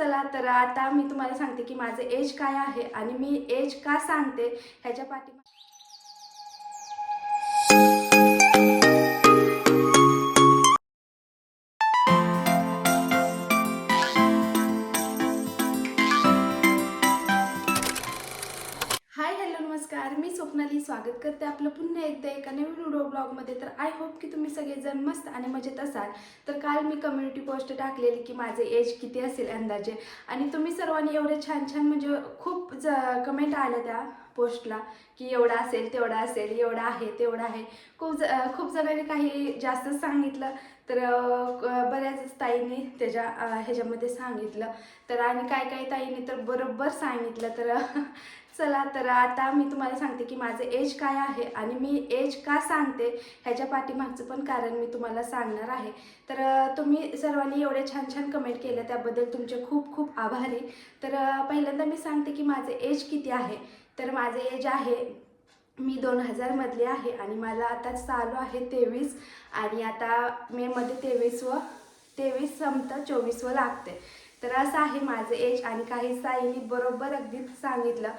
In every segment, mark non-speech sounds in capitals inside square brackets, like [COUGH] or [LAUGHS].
चला तर आता मी तुम्हाला सांगते की माझं एज काय आहे आणि मी एज का सांगते ह्याच्या पाठी स्वागत करते आपलं पुन्हा एकदा एका नवीन व्हिडिओ ब्लॉगमध्ये तर आय होप की तुम्ही सगळेजण मस्त आणि मजेत असाल. तर काल मी कम्युनिटी पोस्ट टाकलेली की माझे एज किती असेल अंदाजे. आणि तुम्ही सर्वांनी एवढे छान छान म्हणजे खूप ज कमेंट आल्या त्या पोस्टला की एवढा असेल तेवढा असेल एवढा आहे तेवढा आहे. खूप ज खूप जणांनी काही जास्त सांगितलं. तर बऱ्याच ताईंनी त्याच्या ह्याच्यामध्ये सांगितलं. तर आणि काय काय ताईंनी तर बरोबर सांगितलं. तर [LAUGHS] चला तर आता मी तुम्हाला सांगते की माझं एज काय आहे आणि मी एज का सांगते ह्याच्या पाठीमागचं पण कारण मी तुम्हाला सांगणार आहे. तर तुम्ही सर्वांनी एवढे छान छान कमेंट केलं त्याबद्दल तुमचे खूप खूप आभारी. तर पहिल्यांदा मी सांगते की माझं एज किती आहे. तर माझं एज आहे मी दोन हजारमधली आहे आणि मला आता चालू आहे तेवीस आणि आता मेमध्ये तेवीस व तेवीस संपतं चोवीस व लागते. तर असं आहे माझं एज आणि काही साईनी बरोबर अगदीच सांगितलं.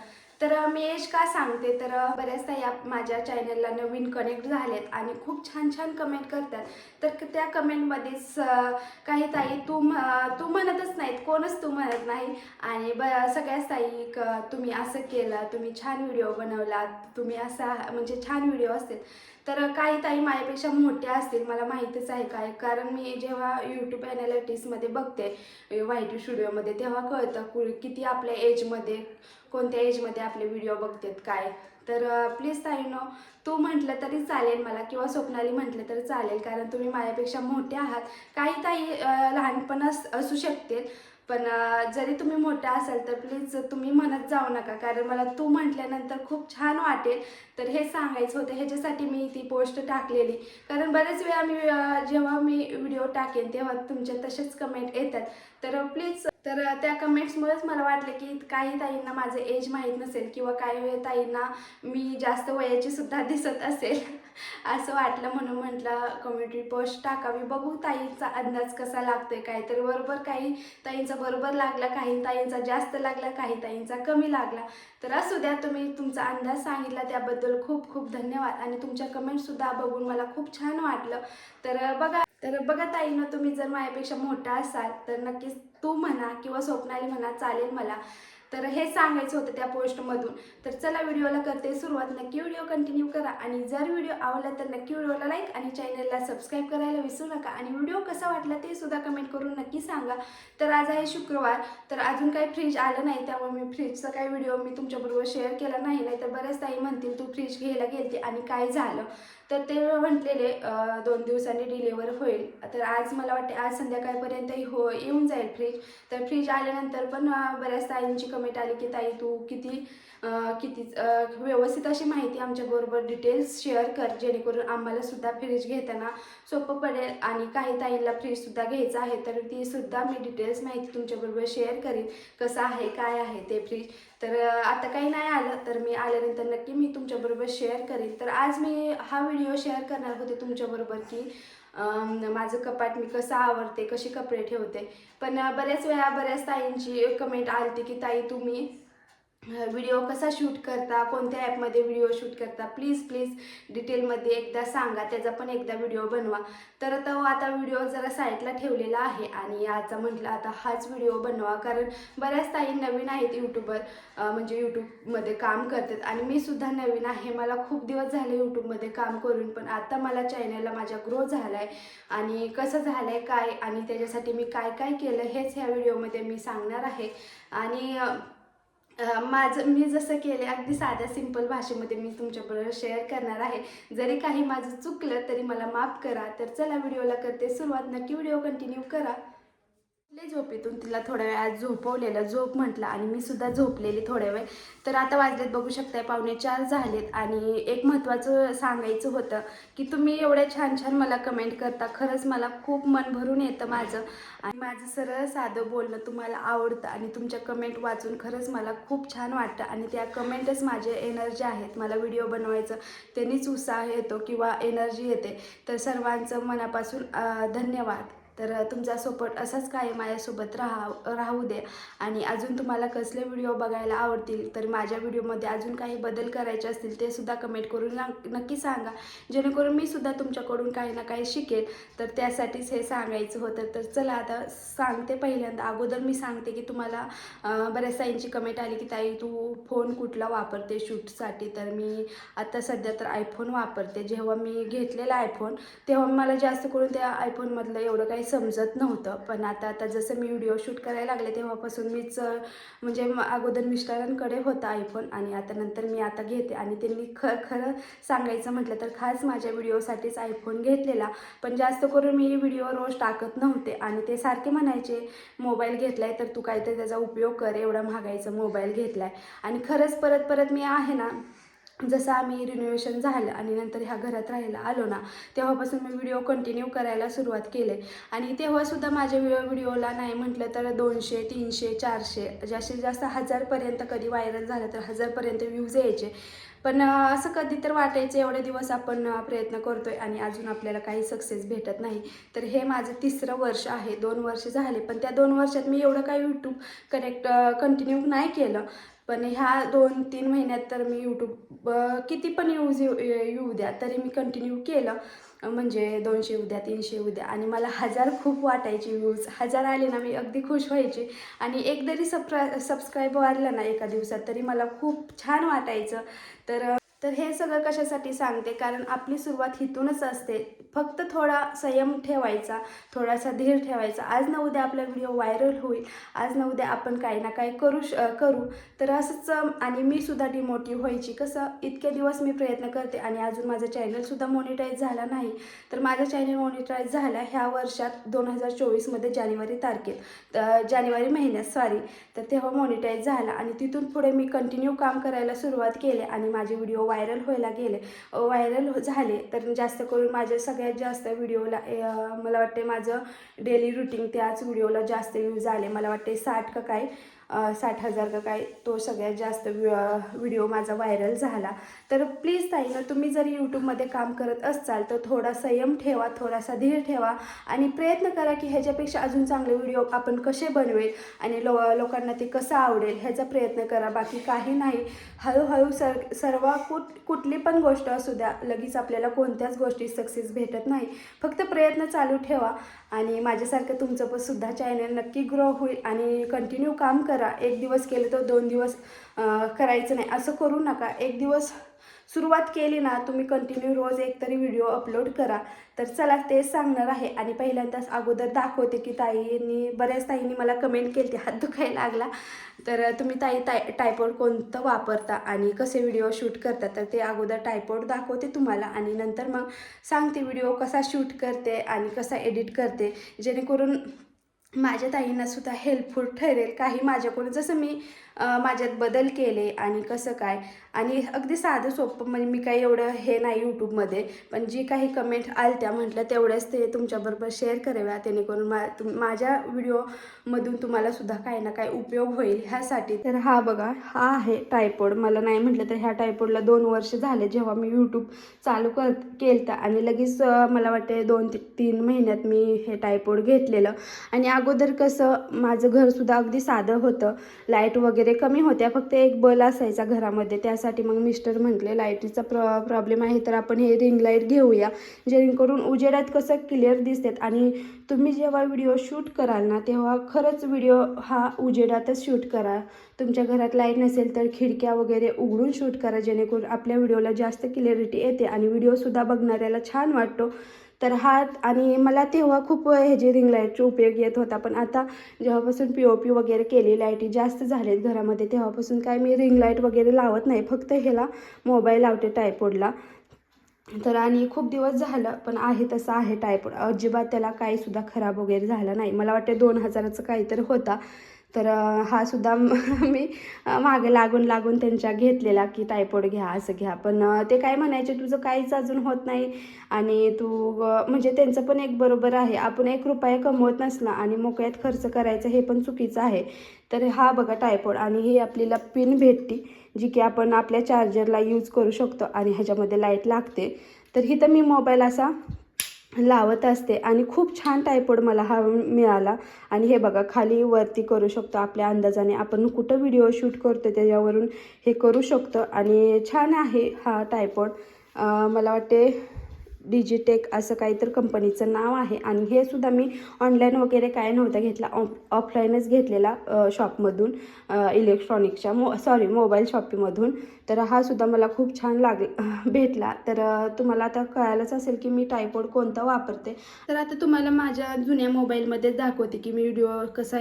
तर मी एज का सांगते? तर बऱ्याचदा या माझ्या चॅनलला नवीन कनेक्ट झालेत आणि खूप छान छान कमेंट करतात. तर त्या कमेंटमध्येच काही ताई तू म- तू म्हणतच नाहीत. कोणच तू म्हणत नाही? आणि ब सगळ्याच ताई क- तुम्ही असं केलं तुम्ही छान व्हिडिओ बनवला तुम्ही असा म्हणजे छान व्हिडिओ असतील. तर काही ताई माझ्यापेक्षा मोठ्या असतील मला माहीतच आहे काय कारण मी जेव्हा यूट्यूब ॲनालिटिक्समध्ये बघते वाईट स्टुडिओमध्ये तेव्हा कळतं कु किती आपल्या एजमध्ये कोणत्या एजमध्ये आपले व्हिडिओ बघतात काय. तर प्लीज ताईनो तू म्हटलं तरी चालेल मला किंवा स्वप्नाली म्हटलं तरी चालेल कारण तुम्ही माझ्यापेक्षा मोठे आहात. काही ताई लहानपण अस असू शकते पण जरी तुम्ही मोठा असाल तर प्लीज तुम्ही म्हणत जाऊ नका कारण मला तू म्हटल्यानंतर खूप छान वाटेल. तर हे सांगायचं होतं ह्याच्यासाठी मी ती पोस्ट टाकलेली. कारण बरेच वेळा मी जेव्हा मी व्हिडिओ टाकेन तेव्हा तुमच्या तसेच कमेंट येतात. तर प्लीज तर त्या कमेंट्समुळेच मला वाटलं की काही ताईंना माझं एज माहीत नसेल किंवा काही वेळ ताईंना मी जास्त वयाची सुद्धा [LAUGHS] दिसत असेल. असं वाटलं म्हणून म्हटलं कम्युनिटी पोस्ट टाकावी. बघू ताईंचा अंदाज कसा लागतोय काही तर बरोबर काही ताईंचा बरोबर लागला काही ताईंचा जास्त लागला काही ताईंचा कमी लागला. तर असू द्या तुम्ही तुमचा अंदाज सांगितला त्याबद्दल खूप खूप धन्यवाद. आणि तुमच्या कमेंटसुद्धा बघून मला खूप छान वाटलं. तर बघा. तर बघा ताईनं तुम्ही जर माझ्यापेक्षा मोठा असाल तर नक्कीच तू म्हणा किंवा स्वप्नाली म्हणा चालेल मला. तर हे सांगायचं होतं त्या पोस्टमधून. तर चला व्हिडिओला करते सुरुवात. नक्की व्हिडिओ कंटिन्यू करा आणि जर व्हिडिओ आवडला तर नक्की व्हिडिओला लाईक आणि चॅनलला सबस्क्राईब करायला विसरू नका. आणि व्हिडिओ कसा वाटला ते सुद्धा कमेंट करून नक्की सांगा. तर आज आहे शुक्रवार. तर अजून काही फ्रीज आलं नाही त्यामुळे मी फ्रीजचा काही व्हिडिओ मी तुमच्याबरोबर शेअर केला नाही. नाही तर बऱ्याच ताई म्हणतील तू फ्रीज घ्यायला गेलती आणि काय झालं? तर ते म्हटलेले दोन दिवसांनी डिलिव्हर होईल. तर आज मला वाटते आज संध्याकाळपर्यंत हो येऊन जाईल फ्रीज तर फ्रीज आल्यानंतर पण बऱ्याच ताईंची कमेंट आली की ताई तू किती किती व्यवस्थित अशी माहिती आमच्याबरोबर डिटेल्स शेअर कर जेणेकरून आम्हाला सुद्धा फ्रीज घेताना सोपं पडेल आणि काही ताईंना फ्रीजसुद्धा घ्यायचं आहे तर ती सुद्धा मी डिटेल्स माहिती तुमच्याबरोबर शेअर करीन कसं आहे काय आहे ते फ्रीज तर आता काही नाही आलं तर मी आल्यानंतर नक्की मी तुमच्याबरोबर शेअर करीन. तर आज मी हा व्हिडिओ शेअर करणार होते तुमच्याबरोबर की माझं कपाट मी कसं आवडते कशी कपडे ठेवते. पण बऱ्याच वेळा बऱ्याच ताईंची कमेंट आलती की ताई तुम्ही व्हिडिओ कसा शूट करता कोणत्या ॲपमध्ये व्हिडिओ शूट करता प्लीज प्लीज डिटेलमध्ये एकदा सांगा त्याचा पण एकदा व्हिडिओ बनवा. तर तो आता व्हिडिओ जरा साईडला ठेवलेला आहे आणि याचा म्हटलं आता हाच व्हिडिओ बनवा कारण बऱ्याच ताई नवीन आहेत यूट्यूबर म्हणजे यूट्यूबमध्ये काम करतात आणि मी सुद्धा नवीन आहे. मला खूप दिवस झाले यूट्यूबमध्ये काम करून पण आता मला चॅनलला माझ्या ग्रो झाला आहे आणि कसं झालं आहे काय आणि त्याच्यासाठी मी काय काय केलं हेच ह्या व्हिडिओमध्ये मी सांगणार आहे. आणि माझं मी जसं केले अगदी साध्या सिंपल भाषेमध्ये मी तुमच्याबरोबर शेअर करणार आहे. जरी काही माझं चुकलं तरी मला माफ करा. तर चला व्हिडिओला करते सुरुवात. नक्की व्हिडिओ कंटिन्यू करा. लय झोपेतून तिला थोड्या वेळात झोपवलेलं झोप म्हटलं आणि मी सुद्धा झोपलेली थोड्या वेळ. तर आता वाजलेत बघू शकताय पावणे चार झालेत आणि एक महत्त्वाचं सांगायचं होतं की तुम्ही एवढ्या छान छान मला कमेंट करता खरंच मला खूप मन भरून येतं माझं. आणि माझं सरळ साधं बोलणं तुम्हाला आवडतं आणि तुमच्या कमेंट वाचून खरंच मला खूप छान वाटतं आणि त्या कमेंटच माझे एनर्जी आहेत. मला व्हिडिओ बनवायचं त्यांनीच उत्साह येतो किंवा एनर्जी येते. तर सर्वांचं मनापासून धन्यवाद. तर तुमचा सपोर्ट असाच कायम माझ्यासोबत राहा राहू दे. आणि अजून तुम्हाला कसले व्हिडिओ बघायला आवडतील तर माझ्या व्हिडिओमध्ये अजून काही बदल करायचे असतील ते सुद्धा कमेंट करून ना- नक्की सांगा. जेणेकरून मी सुद्धा तुमच्याकडून काही ना काही शिकेल. तर त्यासाठीच हे सांगायचं होतं. तर चला आता सांगते पहिल्यांदा. अगोदर मी सांगते की तुम्हाला बऱ्याच ताईंची कमेंट आली की ताई तू फोन कुठला वापरते शूटसाठी तर मी आता सध्या तर आयफोन वापरते. जेव्हा मी घेतलेला आयफोन तेव्हा मला जास्त करून त्या आयफोनमधलं एवढं काही समजत नव्हतं. पण आता आता जसं मी व्हिडिओ शूट करायला लागले तेव्हापासून मीच म्हणजे अगोदर मिस्टरांकडे होता आयफोन आणि आता नंतर मी आता घेते. आणि त्यांनी ख खरं सांगायचं म्हटलं तर खास माझ्या व्हिडिओसाठीच आयफोन घेतलेला. पण जास्त करून मी व्हिडिओ रोज टाकत नव्हते. आणि ते सारखे म्हणायचे मोबाईल घेतलाय तर तू काहीतरी त्याचा उपयोग कर. एवढा महागायचा मोबाईल घेतलाय. आणि खरंच परत परत मी आहे ना जसं आम्ही रिनोव्हेशन झालं आणि नंतर ह्या घरात राहायला आलो ना तेव्हापासून मी व्हिडिओ कंटिन्यू करायला सुरुवात केले आणि तेव्हासुद्धा माझ्या व्हिडिओ व्हिडिओला नाही म्हटलं तर दोनशे तीनशे चारशे जास्तीत जास्त हजारपर्यंत कधी व्हायरल झालं तर हजारपर्यंत व्ह्यूज यायचे. पण असं कधी तर वाटायचं एवढे दिवस आपण प्रयत्न करतोय आणि अजून आपल्याला काही सक्सेस भेटत नाही. तर हे माझं तिसरं वर्ष आहे. दोन वर्ष झाले. पण त्या दोन वर्षात मी एवढं काही यूट्यूब कनेक्ट कंटिन्यू नाही केलं. पण ह्या दोन तीन महिन्यात तर मी यूट्यूब किती पण यूज येऊ येऊ द्या तरी मी कंटिन्यू केलं. म्हणजे दोनशे उद्या तीनशे उद्या आणि मला हजार खूप वाटायचे व्ह्यूज हजार आले ना मी अगदी खुश व्हायचे. आणि एक जरी सबस्क्रा सबस्क्राईब वाढलं ना एका दिवसात तरी मला खूप छान वाटायचं. तर तर हे सगळं कशासाठी सांगते? कारण आपली सुरुवात इथूनच असते. फक्त थोडा संयम ठेवायचा थोडासा धीर ठेवायचा. आज ना उद्या आपला व्हिडिओ व्हायरल होईल. आज ना उद्या आपण काही ना काही करू श करू. तर असंच आणि मी सुद्धा डिमोटिव्ह व्हायची. कसं? इतके दिवस मी प्रयत्न करते आणि अजून माझं चॅनलसुद्धा मॉनिटाईज झाला नाही. तर माझं चॅनल मॉनिटाईज झालं ह्या वर्षात दोन हजार चोवीसमध्ये जानेवारी तारखेत. जानेवारी महिन्यात सॉरी तर तेव्हा मॉनिटाईज झाला आणि तिथून पुढे मी कंटिन्यू काम करायला सुरुवात केले आणि माझे व्हिडिओ व्हायरल व्हायला गेले. व्हायरल झाले तर जास्त करून माझ्या सगळ्यात जास्त व्हिडिओला मला वाटते माझं डेली रुटीन त्याच व्हिडिओला जास्त व्ह्यूज आले. मला वाटते साठ का काय साठ हजार का काय तो सगळ्यात जास्त व्हिडिओ माझा व्हायरल झाला. तर प्लीज ताईनं तुम्ही जरी यूट्यूबमध्ये काम करत असाल तर थोडा संयम ठेवा थोडासा धीर ठेवा आणि प्रयत्न करा की ह्याच्यापेक्षा अजून चांगले व्हिडिओ आपण कसे बनवेल आणि लो लोकांना ते कसं आवडेल ह्याचा प्रयत्न करा. बाकी काही नाही. हळूहळू सर सर्व कुठ कुठली पण गोष्ट असू द्या लगेच आपल्याला कोणत्याच गोष्टी सक्सेस भेटत नाही. फक्त प्रयत्न चालू ठेवा आणि माझ्यासारखं तुमचं पण सुद्धा चॅनल नक्की ग्रो होईल आणि कंटिन्यू काम करा एक दिवस केलं तर दोन दिवस करायचं नाही. असं करू नका. एक दिवस सुरुवात केली ना तुम्ही कंटिन्यू रोज एक तरी व्हिडिओ अपलोड करा. तर चला तेच सांगणार आहे. आणि पहिल्यांदाच अगोदर दाखवते की ताईंनी बऱ्याच ताईंनी मला कमेंट केली हात दुखायला लागला. तर तुम्ही ताई टाय टायपॉड कोणतं वापरता आणि कसे व्हिडिओ शूट करता तर ते अगोदर टायपॉड दाखवते तुम्हाला. आणि नंतर मग सांगते व्हिडिओ कसा शूट करते आणि कसा एडिट करते. जेणेकरून माझ्या ताईंना सुद्धा हेल्पफुल ठरेल. काही माझ्याकडून जसं मी माझ्यात बदल केले आणि कसं काय? आणि अगदी साधं सोपं म्हणजे मी काही एवढं हे नाही यूट्यूबमध्ये पण जी काही कमेंट आलत्या म्हटलं तेवढ्याच ते तुमच्याबरोबर शेअर कराव्या जेणेकरून मा तुम माझ्या व्हिडिओमधून तुम्हाला सुद्धा काही ना काही उपयोग होईल ह्यासाठी. तर हा बघा हा आहे टायपॉड मला नाही म्हटलं तर ह्या टायपॉडला दोन वर्ष झाले जेव्हा मी यूट्यूब चालू कर केलं आणि लगेच मला वाटते दोन ते तीन महिन्यात मी हे टायपॉड घेतलेलं. आणि अगोदर कसं माझं घरसुद्धा अगदी साधं होतं. लाइट वगैरे कमी होत्या. फक्त एक बल असायचा घरामध्ये. त्यासाठी मग मिस्टर म्हटले लाईटीचा प्र प्रॉब्लेम आहे तर आपण हे रिंग लाइट घेऊया. जेणेकरून उजेडात कसं क्लिअर दिसतात. आणि तुम्ही जेव्हा व्हिडिओ शूट कराल ना तेव्हा खरंच व्हिडिओ हा उजेडातच शूट करा. तुमच्या घरात लाइट नसेल तर खिडक्या वगैरे उघडून शूट करा जेणेकरून आपल्या व्हिडिओला जास्त क्लिअरिटी येते आणि व्हिडिओसुद्धा बघणाऱ्याला छान वाटतो. तर हा आणि मला तेव्हा खूप ह्याचे रिंग लाईटचा उपयोग येत होता पण आता जेव्हापासून पी ओ पी वगैरे केली लाईटी जास्त आहेत घरामध्ये तेव्हापासून काय मी रिंग लाइट वगैरे लावत नाही फक्त ह्याला मोबाईल लावते टायपॉडला तर आणि खूप दिवस झालं पण आहे तसं आहे टायपोड अजिबात त्याला काहीसुद्धा खराब वगैरे झालं नाही. मला वाटते दोन हजाराचं काहीतरी होता. तर हा सुद्धा [LAUGHS] मी मागे लागून लागून त्यांच्या घेतलेला की टायपॉड घ्या असं घ्या. पण ते काय म्हणायचे तुझं काहीच अजून होत नाही आणि तू म्हणजे त्यांचं पण एक बरोबर आहे. आपण एक रुपया कमवत नसला आणि मोकळ्यात खर्च करायचं हे पण चुकीचं आहे. तर हा बघा टायपॉड आणि ही आपल्याला पिन भेटती जी की आपण आपल्या चार्जरला यूज करू शकतो आणि ह्याच्यामध्ये लाइट लागते. तर ही तर मी मोबाईल असा लावत असते. आणि खूप छान टायपॉड मला हा मिळाला. आणि हे बघा खाली वरती करू शकतो आपल्या अंदाजाने. आपण कुठं व्हिडिओ शूट करतो त्याच्यावरून हे करू शकतो. आणि छान आहे हा टायपॉड मला वाटते डिजिटेक असं काही तर कंपनीचं नाव आहे. आणि हे सुद्धा मी ऑनलाईन वगैरे काय नव्हता घेतला. ऑफ ऑफलाईनच घेतलेला शॉपमधून इलेक्ट्रॉनिक्सच्या मो सॉरी मोबाईल शॉपीमधून तर हा सुद्धा मला खूप छान लाग [LAUGHS] भेटला. तर तुम्हाला आता कळायलाच असेल की मी टायपोड कोणता वापरते. तर आता तुम्हाला माझ्या जुन्या मोबाईलमध्येच दाखवते की मी व्हिडिओ कसा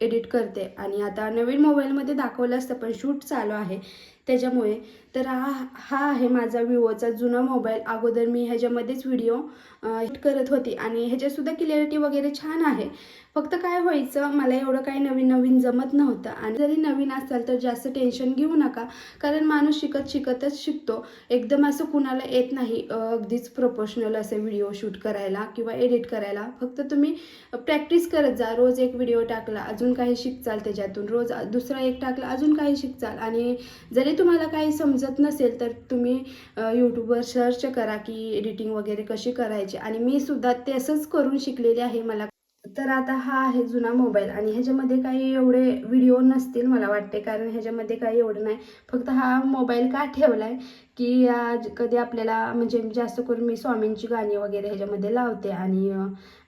एडिट करते. आणि आता नवीन मोबाईलमध्ये दाखवलं असतं पण शूट चालू आहे त्याच्यामुळे. तर हा हा आहे माझा विवोचा जुना मोबाईल अगोदर मी ह्याच्यामध्येच व्हिडिओ हिट करत होती. आणि ह्याच्यासुद्धा क्लिअरिटी वगैरे छान आहे. फक्त काय व्हायचं मला एवढं काही नवीन नवीन जमत नव्हतं. आणि जरी नवीन असाल तर जास्त टेन्शन घेऊ नका कारण माणूस शिकत शिकतच शिकतो. एकदम असं कुणाला येत नाही अगदीच प्रोफेशनल असे व्हिडिओ शूट करायला किंवा एडिट करायला. फक्त तुम्ही प्रॅक्टिस करत जा रोज एक व्हिडिओ टाकला अजून काही शिकचाल त्याच्यातून. रोज दुसरा एक टाकला अजून काही शिकचाल. आणि जरी तुम्हाला काही समजत नसेल तर तुम्ही यूट्यूबवर सर्च करा की एडिटिंग वगैरे कशी करायची. आणि मी सुद्धा तसंच करून शिकलेले आहे मला तर आता हा आहे जुना मोबाईल आणि ह्याच्यामध्ये काही एवढे व्हिडिओ नसतील मला वाटते कारण ह्याच्यामध्ये काही एवढं नाही. फक्त हा मोबाईल का ठेवला आहे की आज कधी आपल्याला म्हणजे जास्त करून मी स्वामींची गाणी वगैरे ह्याच्यामध्ये लावते आणि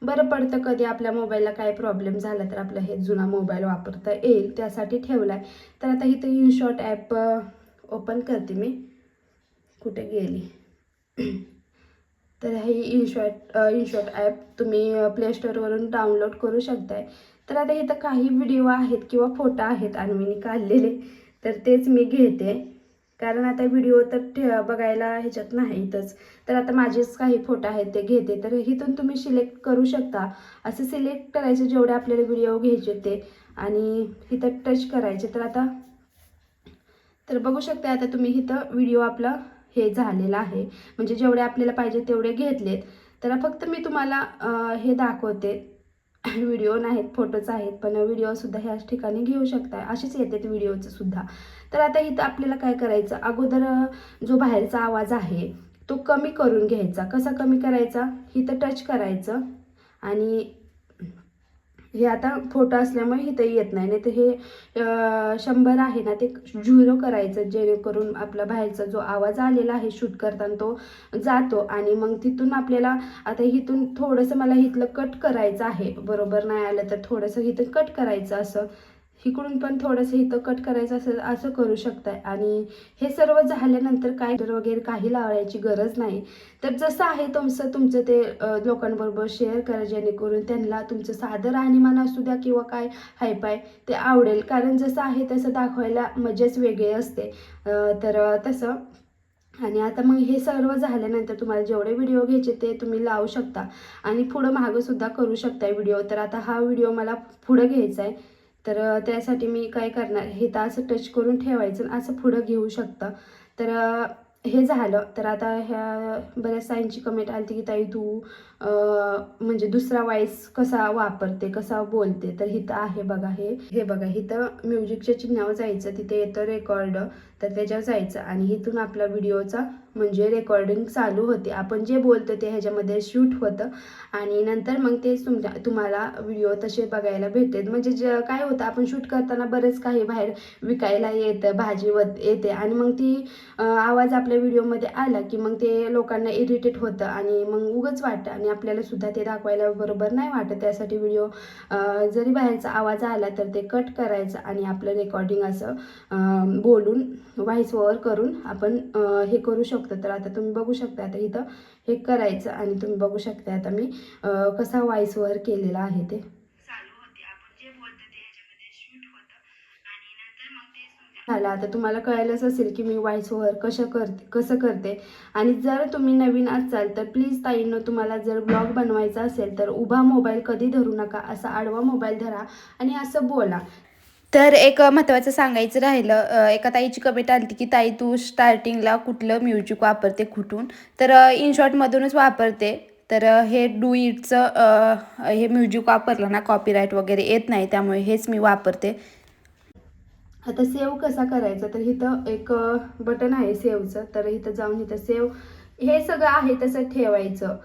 बरं पडतं कधी आपल्या मोबाईलला काय प्रॉब्लेम झाला तर आपला हे जुना मोबाईल वापरता येईल त्यासाठी ठेवला आहे तर आता इथं इनशॉट ॲप ओपन करते मी. कुठे गेली? तर हे इनशॉट इनशॉट ॲप तुम्ही प्लेस्टोअरवरून डाउनलोड करू शकताय. तर आता इथं काही व्हिडिओ आहेत किंवा फोटो आहेत अन्वीने काढलेले तर तेच मी घेते. कारण आता व्हिडिओ तर ठे बघायला ह्याच्यात नाही इथंच. तर आता माझेच काही फोटो आहेत ते घेते. तर इथून तुम्ही सिलेक्ट करू शकता. असं सिलेक्ट करायचं जेवढे आपल्याला व्हिडिओ घ्यायचे ते. आणि इथं टच करायचे. तर आता तर बघू शकता आता तुम्ही इथं व्हिडिओ आपला हे झालेलं आहे. म्हणजे जेवढे आपल्याला पाहिजे तेवढे घेतलेत. तर फक्त मी तुम्हाला हे दाखवते. [COUGHS] व्हिडिओ नाहीत फोटोच आहेत पण व्हिडिओसुद्धा ह्याच ठिकाणी घेऊ शकता असेच येतात व्हिडिओचं सुद्धा. तर आता इथं आपल्याला काय करायचं? अगोदर जो बाहेरचा आवाज आहे तो कमी करून घ्यायचा. कसा कमी करायचा? इथं टच करायचं. आणि हे आता फोटो असल्यामुळे इथं येत नाही. नाही तर हे शंभर आहे ना ते झुरो करायचं जेणेकरून आपला बाहेरचा जो आवाज आलेला आहे शूट करताना तो जातो. आणि मग तिथून आपल्याला आता इथून थोडंसं मला इथलं कट करायचं आहे. बरोबर नाही आलं तर थोडंसं इथं कट करायचं असं. इकडून पण थोडंसं इथं कट करायचं असेल असं करू शकताय. आणि हे सर्व झाल्यानंतर काय वगैरे काही लावायची गरज नाही. तर जसं आहे तुमचं तुमचं ते लोकांबरोबर शेअर करा जेणेकरून त्यांना तुमचं साधं राहणीमान असू द्या किंवा काय हायपाय ते आवडेल. कारण जसं आहे तसं दाखवायला मजाच वेगळी असते. तर तसं. आणि आता मग हे सर्व झाल्यानंतर तुम्हाला जेवढे व्हिडिओ घ्यायचे ते तुम्ही लावू शकता. आणि पुढं मागंसुद्धा करू शकता व्हिडिओ तर आता हा व्हिडिओ मला पुढं घ्यायचा आहे तर त्यासाठी मी काय करणार? हे तर असं टच करून ठेवायचं आणि असं पुढं घेऊ शकता. तर हे झालं. तर आता ह्या बऱ्याच साईंची कमेंट आली की ताई तू म्हणजे दुसरा वॉईस कसा वापरते कसा बोलते तर इथं आहे बघा हे. हे बघा इथं म्युझिकच्या चिन्हावर जायचं तिथे येतं रेकॉर्ड तर त्याच्यावर जायचं आणि इथून आपला व्हिडिओचा म्हणजे रेकॉर्डिंग चालू होते. आपण जे बोलतो ते ह्याच्यामध्ये शूट होतं आणि नंतर मग ते तुमच्या तुम्हाला व्हिडिओ तसे बघायला भेटेल म्हणजे ज काय होतं आपण शूट करताना बरंच काही बाहेर विकायला येतं भाजी व येते आणि मग ती आवाज आपल्या व्हिडिओमध्ये आला की मग ते लोकांना इरिटेट होतं आणि मग उगंच वाटतं आणि आपल्याला सुद्धा ते दाखवायला बरोबर नाही वाटत. त्यासाठी व्हिडिओ जरी बाहेरचा आवाज आला तर ते कट करायचं आणि आपलं रेकॉर्डिंग असं बोलून व्हॉइस ओवर करून आपण हे करू शकतो. तर आता तुम्ही बघू शकता आता इथं हे करायचं आणि तुम्ही बघू शकता आता मी कसा व्हॉइस ओवर केलेला आहे ते. झाला. आता तुम्हाला कळायलाच असेल की मी व्हॉइस ओव्हर कसं करते कसं करते. आणि जर तुम्ही नवीन असाल तर प्लीज ताईंनो तुम्हाला जर ब्लॉग बनवायचा असेल तर उभा मोबाईल कधी धरू नका असा आडवा मोबाईल धरा आणि असं बोला. तर एक महत्त्वाचं सांगायचं राहिलं एका ताईची कमेंट आली की ताई तू स्टार्टिंगला कुठलं म्युझिक वापरते कुठून? तर इनशॉटमधूनच वापरते. तर हे डू इटचं हे म्युझिक वापरलं ना कॉपीराईट वगैरे येत नाही त्यामुळे हेच मी वापरते. आता सेव्ह कसा करायचा? तर इथं एक बटन आहे सेव्हचं तर इथं जाऊन इथं सेव्ह हे सगळं आहे तसं ठेवायचं.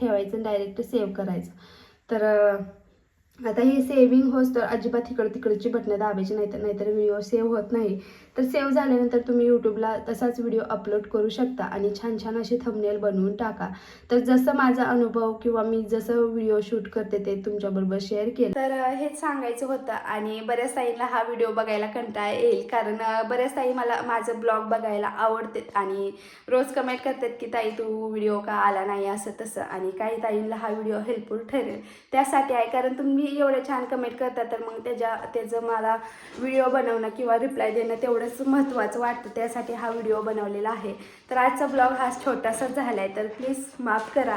ठेवायचं डायरेक्ट सेव्ह करायचं. तर आता हे सेव्हिंग होस तर अजिबात इकडं तिकडची बटणं दाबायची नाही तर नाहीतर व्हिडिओ सेव्ह होत नाही. तर सेव्ह झाल्यानंतर तुम्ही यूट्यूबला तसाच व्हिडिओ अपलोड करू शकता आणि छान छान असे थंबनेल बनवून टाका. तर जसं माझा अनुभव किंवा मी जसं व्हिडिओ शूट करते ते तुमच्याबरोबर शेअर केलं. तर हेच सांगायचं होतं आणि बऱ्याच ताईंना हा व्हिडिओ बघायला कंटाळा येईल. कारण बऱ्याच ताई मला माझं ब्लॉग बघायला आवडते आणि रोज कमेंट करतात की ताई तू व्हिडिओ का आला नाही? असं तसं. आणि काही ताईंना हा व्हिडिओ हेल्पफुल ठरेल. त्यासाठी आहे. कारण तुम्ही एवढे छान कमेंट करता तर मग त्याच्या त्याचं मला व्हिडिओ बनवणं किंवा रिप्लाय देणं तेवढंच महत्त्वाचं वाटतं. त्यासाठी हा व्हिडिओ बनवलेला आहे. तर आजचा ब्लॉग हा छोटासाच झाला आहे तर प्लीज माफ करा.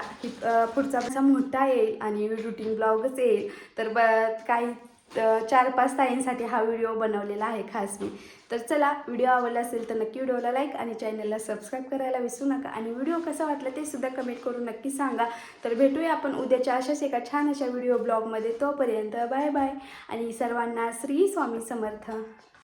पुढचा मोठा येईल आणि रुटीन ब्लॉगच येईल. तर ब काही चार पाच ताईंसाठी हा व्हिडिओ बनवलेला आहे खास मी तर चला व्हिडिओ आवडला असेल तर नक्की व्हिडिओला लाईक आणि चॅनलला सबस्क्राईब करायला विसरू नका. आणि व्हिडिओ कसा वाटला ते सुद्धा कमेंट करून नक्की सांगा. तर भेटूया आपण उद्याच्या अशाच एका छान अशा व्हिडिओ ब्लॉगमध्ये तोपर्यंत बाय बाय आणि सर्वांना श्री स्वामी समर्थ.